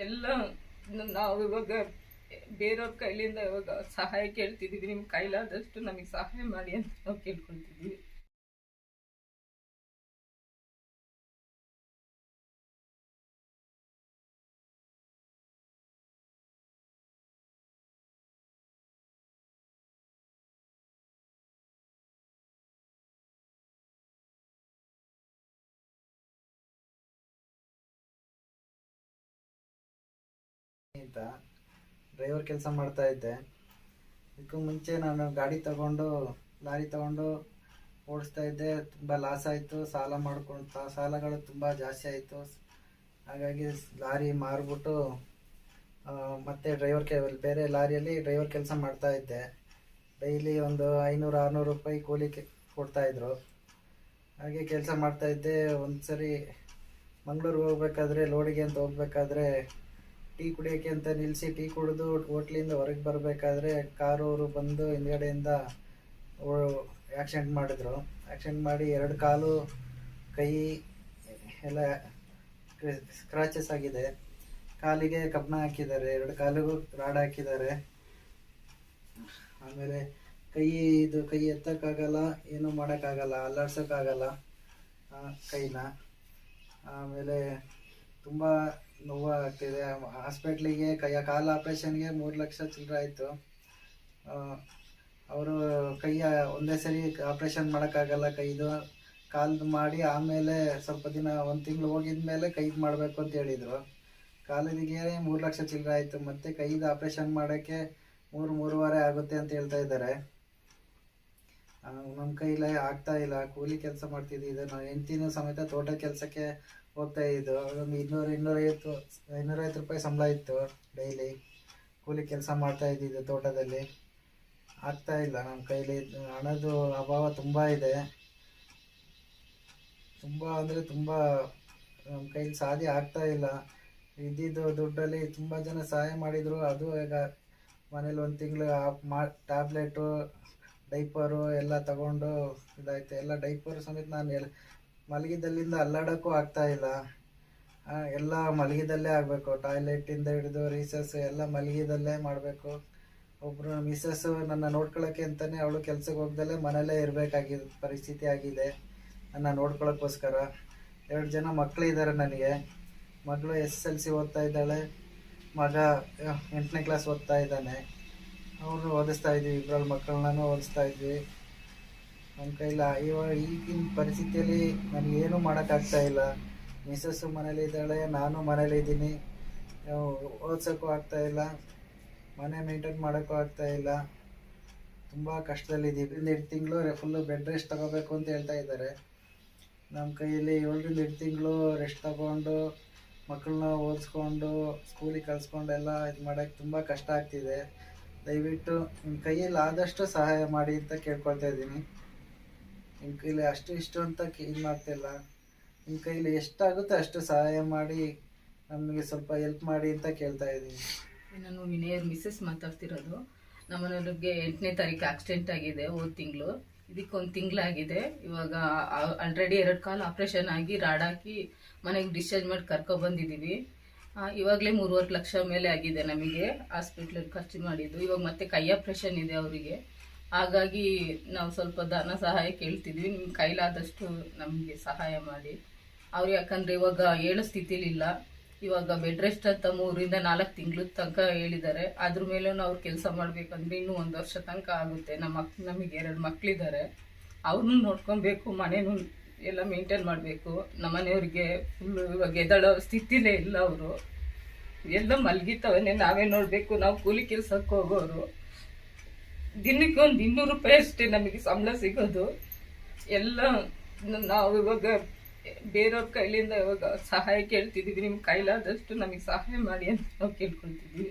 ಎಲ್ಲ ನಾವು ಇವಾಗ ಬೇರೆಯವ್ರ ಕೈಲಿಂದ ಇವಾಗ ಸಹಾಯ ಕೇಳ್ತಿದ್ದೀವಿ ನಿಮ್ಮ ಕೈಲಾದಷ್ಟು ನಮಗೆ ಸಹಾಯ ಮಾಡಿ ಅಂತ ನಾವು ಕೇಳ್ಕೊಳ್ತಿದ್ದೀವಿ. ಅಂತ ಡ್ರೈವರ್ ಕೆಲಸ ಮಾಡ್ತಾ ಇದ್ದೆ. ಇದಕ್ಕೂ ಮುಂಚೆ ನಾನು ಗಾಡಿ ತಗೊಂಡು, ಲಾರಿ ತಗೊಂಡು ಓಡಿಸ್ತಾ ಇದ್ದೆ. ತುಂಬ ಲಾಸ್ ಆಯಿತು. ಸಾಲ ಮಾಡ್ಕೊಳ್ತಾ ಸಾಲಗಳು ತುಂಬ ಜಾಸ್ತಿ ಆಯಿತು. ಹಾಗಾಗಿ ಲಾರಿ ಮಾರಿಬಿಟ್ಟು ಮತ್ತೆ ಡ್ರೈವರ್ ಕೆ, ಬೇರೆ ಲಾರಿಯಲ್ಲಿ ಡ್ರೈವರ್ ಕೆಲಸ ಮಾಡ್ತಾ ಇದ್ದೆ. ಡೈಲಿ ಒಂದು ಐನೂರು, ಆರುನೂರು ರೂಪಾಯಿ ಕೂಲಿ ಕೊಡ್ತಾಯಿದ್ರು ಹಾಗೆ ಕೆಲಸ ಮಾಡ್ತಾ ಇದ್ದೆ. ಒಂದು ಸರಿ ಮಂಗಳೂರಿಗೆ ಹೋಗ್ಬೇಕಾದ್ರೆ, ಲೋಡಿಗೆ ಅಂತ ಹೋಗ್ಬೇಕಾದ್ರೆ ಟೀ ಕುಡಿಯೋಕ್ಕೆ ಅಂತ ನಿಲ್ಲಿಸಿ ಟೀ ಕುಡಿದು ಹೋಟ್ಲಿಂದ ಹೊರಗೆ ಬರಬೇಕಾದ್ರೆ ಕಾರವರು ಬಂದು ಹಿಂದ್ಗಡೆಯಿಂದ ಆ್ಯಕ್ಸಿಡೆಂಟ್ ಮಾಡಿದ್ರು. ಆ್ಯಕ್ಸಿಡೆಂಟ್ ಮಾಡಿ ಎರಡು ಕಾಲು, ಕೈ ಎಲ್ಲ ಸ್ಕ್ರಾಚಸ್ ಆಗಿದೆ. ಕಾಲಿಗೆ ಕಬ್ಬಣ ಹಾಕಿದ್ದಾರೆ. ಎರಡು ಕಾಲಿಗೂ ರಾಡ್ ಹಾಕಿದ್ದಾರೆ. ಆಮೇಲೆ ಕೈ ಇದು ಕೈ ಎತ್ತಕ್ಕಾಗಲ್ಲ, ಏನೂ ಮಾಡೋಕ್ಕಾಗಲ್ಲ, ಅಲ್ಲಾಡ್ಸೋಕ್ಕಾಗಲ್ಲ ಕೈನ. ಆಮೇಲೆ ತುಂಬ ನೋವಾಗ್ತಿದೆ. ಹಾಸ್ಪಿಟ್ಲಿಗೆ ಕೈಯ ಕಾಲು ಆಪ್ರೇಷನ್ಗೆ ಮೂರು ಲಕ್ಷ ಚಿಲ್ಲರೆ ಆಯಿತು. ಅವರು ಕೈಯ ಒಂದೇ ಸರಿ ಆಪ್ರೇಷನ್ ಮಾಡೋಕ್ಕಾಗಲ್ಲ ಕೈದು. ಕಾಲ್ದು ಮಾಡಿ ಆಮೇಲೆ ಸ್ವಲ್ಪ ದಿನ, ಒಂದು ತಿಂಗಳು ಹೋಗಿದ ಮೇಲೆ ಕೈದು ಮಾಡಬೇಕು ಅಂತ ಹೇಳಿದರು. ಕಾಲಿಗೆ ಮೂರು ಲಕ್ಷ ಚಿಲ್ಲರೆ ಆಯಿತು. ಮತ್ತು ಕೈದು ಆಪ್ರೇಷನ್ ಮಾಡೋಕ್ಕೆ ಮೂರು, ಮೂರುವರೆ ಆಗುತ್ತೆ ಅಂತ ಹೇಳ್ತಾ ಇದ್ದಾರೆ. ನಮ್ಮ ಕೈಲೇ ಆಗ್ತಾ ಇಲ್ಲ, ಕೂಲಿ ಕೆಲಸ ಮಾಡ್ತಿದ್ದಿದ್ದು ನಾವು ಹೆಂಡ್ತಿನೂ ಸಮೇತ ತೋಟ ಕೆಲಸಕ್ಕೆ ಹೋಗ್ತಾ ಇದ್ದು. ಒಂದು ಇನ್ನೂರು, ಇನ್ನೂರೈವತ್ತು ಇನ್ನೂರೈವತ್ತು ರೂಪಾಯಿ ಸಂಬಳ ಇತ್ತು ಡೈಲಿ. ಕೂಲಿ ಕೆಲಸ ಮಾಡ್ತಾ ಇದ್ದಿದ್ದು ತೋಟದಲ್ಲಿ. ಆಗ್ತಾ ಇಲ್ಲ ನಮ್ಮ ಕೈಲಿ ಹಣದ್ದು ಅಭಾವ ತುಂಬ ಇದೆ. ತುಂಬ ಅಂದರೆ ತುಂಬ ನಮ್ಮ ಕೈಲಿ ಸಾಧ್ಯ ಆಗ್ತಾ ಇಲ್ಲ. ಇದ್ದಿದ್ದು ದುಡ್ಡಲ್ಲಿ ತುಂಬ ಜನ ಸಹಾಯ ಮಾಡಿದರು. ಅದು ಈಗ ಮನೇಲಿ ಒಂದು ತಿಂಗಳು ಮಾ, ಟ್ಯಾಬ್ಲೆಟು ಡೈಪರು ಎಲ್ಲ ತಗೊಂಡು ಇದಾಯ್ತು. ಎಲ್ಲ ಡೈಪರ್ ಸಮೇತ ನಾನು ಎಲ್ ಮಲಗಿದಲ್ಲಿಂದ ಅಲ್ಲಾಡೋಕ್ಕೂ ಆಗ್ತಾ ಇಲ್ಲ. ಆ, ಎಲ್ಲ ಮಲಗಿದಲ್ಲೇ ಆಗಬೇಕು. ಟಾಯ್ಲೆಟಿಂದ ಹಿಡಿದು ರೀಸಸ್ ಎಲ್ಲ ಮಲಗಿದಲ್ಲೇ ಮಾಡಬೇಕು. ಒಬ್ಬರು ಮಿಸ್ಸಸ್ಸು ನನ್ನ ನೋಡ್ಕೊಳ್ಳೋಕ್ಕೆ ಅಂತಲೇ ಅವಳು ಕೆಲ್ಸಕ್ಕೆ ಹೋಗ್ದಲ್ಲೇ ಮನೇಲೇ ಇರಬೇಕಾಗಿದ್ದ ಪರಿಸ್ಥಿತಿ ಆಗಿದೆ. ನನ್ನ ನೋಡ್ಕೊಳ್ಳೋಕ್ಕೋಸ್ಕರ ಎರಡು ಜನ ಮಕ್ಕಳಿದ್ದಾರೆ ನನಗೆ. ಮಗಳು ಎಸ್ ಎಸ್ ಎಲ್ ಸಿ ಓದ್ತಾ ಇದ್ದಾಳೆ. ಮಗ ಎಂಟನೇ ಕ್ಲಾಸ್ ಓದ್ತಾ ಇದ್ದಾನೆ. ಅವ್ರನ್ನ ಓದಿಸ್ತಾ ಇದ್ವಿ ಇಬ್ಬರಲ್ಲಿ ಮಕ್ಕಳನ್ನೂ ಓದಿಸ್ತಾ ಇದ್ವಿ. ನಮ್ಮ ಕೈಲ ಇವಾಗ ಈಗಿನ ಪರಿಸ್ಥಿತಿಯಲ್ಲಿ ಏನು ಮಾಡೋಕ್ಕಾಗ್ತಾ ಇಲ್ಲ. ಮಿಸಸ್ಸು ಮನೇಲಿ ಇದ್ದಾಳೆ, ನಾನು ಮನೇಲಿ ಇದ್ದೀನಿ. ಓದ್ಸೋಕ್ಕೂ ಇಲ್ಲ, ಮನೆ ಮೇಂಟೈನ್ ಮಾಡೋಕ್ಕೂ ಆಗ್ತಾ ಇಲ್ಲ. ತುಂಬ ಕಷ್ಟದಲ್ಲಿದ್ದೀವಿ. ಎರಡು ತಿಂಗಳು ಫುಲ್ಲು ಬೆಡ್ ರೆಸ್ಟ್ ತಗೋಬೇಕು ಅಂತ ಹೇಳ್ತಾ ಇದ್ದಾರೆ. ನಮ್ಮ ಕೈಯಲ್ಲಿ ಏಳರಿಂದ ಎರಡು ತಿಂಗಳು ರೆಸ್ಟ್ ತಗೊಂಡು ಮಕ್ಕಳನ್ನ ಓದಿಸ್ಕೊಂಡು ಸ್ಕೂಲಿಗೆ ಕಳಿಸ್ಕೊಂಡು ಎಲ್ಲ ಇದು ಮಾಡೋಕ್ಕೆ ತುಂಬ ಕಷ್ಟ ಆಗ್ತಿದೆ. ದಯವಿಟ್ಟು ನಿಮ್ಮ ಕೈಯಲ್ಲಿ ಆದಷ್ಟು ಸಹಾಯ ಮಾಡಿ ಅಂತ ಕೇಳ್ಕೊಳ್ತಾ ಇದ್ದೀನಿ. ನಿಮ್ಮ ಕೈಲಿ ಅಷ್ಟು ಇಷ್ಟು ಅಂತ ಇದು ಮಾಡ್ತಿಲ್ಲ. ನಿಮ್ಮ ಕೈಲಿ ಎಷ್ಟಾಗುತ್ತೋ ಅಷ್ಟು ಸಹಾಯ ಮಾಡಿ ನಮಗೆ ಸ್ವಲ್ಪ ಹೆಲ್ಪ್ ಮಾಡಿ ಅಂತ ಕೇಳ್ತಾ ಇದ್ದೀನಿ. ನಾನು ವಿನಯರ್ ಮಿಸ್ಸಸ್ ಮಾತಾಡ್ತಿರೋದು. ನಮ್ಮನೆಯವ್ರಿಗೆ ಎಂಟನೇ ತಾರೀಕು ಆಕ್ಸಿಡೆಂಟ್ ಆಗಿದೆ ಹೋದ ತಿಂಗಳು. ಇದಕ್ಕೊಂದು ತಿಂಗಳಾಗಿದೆ. ಇವಾಗ ಆಲ್ರೆಡಿ ಎರಡು ಕಾಲು ಆಪ್ರೇಷನ್ ಆಗಿ, ರಾಡ್ ಹಾಕಿ ಮನೆಗೆ ಡಿಸ್ಚಾರ್ಜ್ ಮಾಡಿ ಕರ್ಕೊಬಂದಿದ್ದೀವಿ ಇವಾಗಲೇ ಮೂರುವರೆ ಲಕ್ಷ ಮೇಲೆ ಆಗಿದೆ ನಮಗೆ ಹಾಸ್ಪಿಟ್ಲಲ್ಲಿ ಖರ್ಚು ಮಾಡಿದ್ದು. ಇವಾಗ ಮತ್ತೆ ಕೈ ಆಪ್ರೇಷನ್ ಇದೆ ಅವರಿಗೆ. ಹಾಗಾಗಿ ನಾವು ಸ್ವಲ್ಪ ಧನ ಸಹಾಯ ಕೇಳ್ತಿದ್ವಿ. ನಿಮ್ಮ ಕೈಲಾದಷ್ಟು ನಮಗೆ ಸಹಾಯ ಮಾಡಿ. ಅವ್ರು ಯಾಕಂದರೆ ಇವಾಗ ಹೇಳೋ ಸ್ಥಿತಿಲಿಲ್ಲ. ಇವಾಗ ಬೆಡ್ ರೆಸ್ಟ್ ಅಂತ ಮೂರಿಂದ ನಾಲ್ಕು ತಿಂಗಳ ತನಕ ಹೇಳಿದ್ದಾರೆ. ಅದ್ರ ಮೇಲೂ ಅವ್ರು ಕೆಲಸ ಮಾಡಬೇಕಂದ್ರೆ ಇನ್ನೂ ಒಂದು ವರ್ಷ ತನಕ ಆಗುತ್ತೆ. ನಮ್ಮ ಮಕ್ ನಮಗೆ ಎರಡು ಮಕ್ಕಳಿದ್ದಾರೆ ಅವ್ರನ್ನೂ ನೋಡ್ಕೊಬೇಕು, ಮನೇನೂ ಎಲ್ಲ ಮೇಂಟೈನ್ ಮಾಡಬೇಕು. ನಮ್ಮನೆಯವ್ರಿಗೆ ಫುಲ್ಲು ಇವಾಗ ಎದಳೋ ಸ್ಥಿತಿಲೇ ಇಲ್ಲ ಅವರು. ಎಲ್ಲ ಮಲಗಿತವನ್ನೇ ನಾವೇ ನೋಡಬೇಕು, ನಾವು ಕೂಲಿ ಕೆಲಸಕ್ಕೆ ಹೋಗೋರು. ದಿನಕ್ಕೆ ಒಂದು ಇನ್ನೂರು ರೂಪಾಯಿ ಅಷ್ಟೇ ನಮಗೆ ಸಂಬಳ ಸಿಗೋದು. ಎಲ್ಲ ನಾವು ಇವಾಗ ಬೇರೆಯವ್ರ ಕೈಲಿಂದ ಇವಾಗ ಸಹಾಯ ಕೇಳ್ತಿದ್ದೀವಿ ನಿಮ್ಮ ಕೈಲಾದಷ್ಟು ನಮಗೆ ಸಹಾಯ ಮಾಡಿ ಅಂತ ನಾವು ಕೇಳ್ಕೊಳ್ತಿದ್ದೀವಿ.